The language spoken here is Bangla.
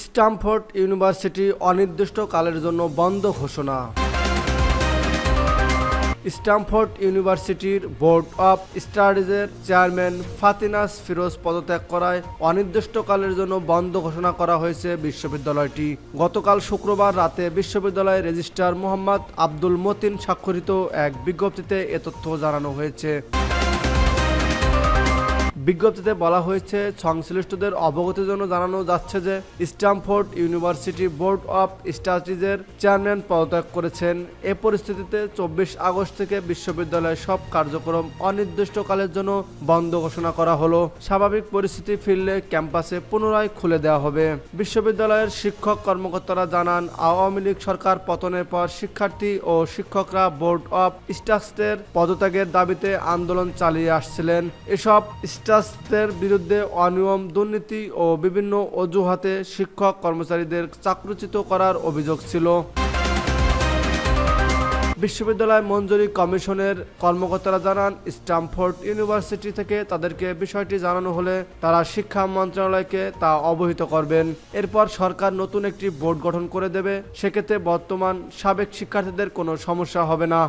স্টামফোর্ড ইউনিভার্সিটি অনির্দিষ্টকালের জন্য বন্ধ ঘোষণা। স্টামফোর্ড ইউনিভার্সিটির বোর্ড অফ স্টাডিজের চেয়ারম্যান ফাতিনাস ফিরোজ পদত্যাগ করায় অনির্দিষ্টকালের জন্য বন্ধ ঘোষণা করা হয়েছে বিশ্ববিদ্যালয়টি। গতকাল শুক্রবার রাতে বিশ্ববিদ্যালয়ের রেজিস্ট্রার মোহাম্মদ আব্দুল মতিন স্বাক্ষরিত এক বিজ্ঞপ্তিতে এ তথ্য জানানো হয়েছে। বিজ্ঞপ্তিতে বলা হয়েছে, সংশ্লিষ্টদের অবগতির জন্য জানানো যাচ্ছে যে স্টামফোর্ড ইউনিভার্সিটি বোর্ড অফ স্টাডিজের চেয়ারম্যান পদত্যাগ করেছেন। এ পরিস্থিতিতে চব্বিশ আগস্ট থেকে বিশ্ববিদ্যালয়ের সব কার্যক্রম অনির্দিষ্টকালের জন্য বন্ধ ঘোষণা করা হলো। স্বাভাবিক পরিস্থিতি ফিরলে ক্যাম্পাসে পুনরায় খুলে দেওয়া হবে। বিশ্ববিদ্যালয়ের শিক্ষক কর্মকর্তারা জানান, আওয়ামী লীগ সরকার পতনের পর শিক্ষার্থী ও শিক্ষকরা বোর্ড অফ স্টাফসের পদত্যাগের দাবিতে আন্দোলন চালিয়ে আসছিলেন। এসব স্টাফসদের বিরুদ্ধে অনিয়ম, দুর্নীতি ও বিভিন্ন অজুহাতে শিক্ষক কর্মচারীদের চাকরুচিত করার অভিযোগ ছিল। বিশ্ববিদ্যালয় মঞ্জুরি কমিশনের কর্মকর্তারা জানান স্টামফোর্ড ইউনিভার্সিটি থেকে তাদেরকে বিষয়টি জানানো হলে তারা শিক্ষা মন্ত্রণালয়কে তা অবহিত করবেন। এরপর সরকার নতুন একটি বোর্ড গঠন করে দেবে। সেক্ষেত্রে বর্তমান সাবেক শিক্ষার্থীদের কোনো সমস্যা হবে না।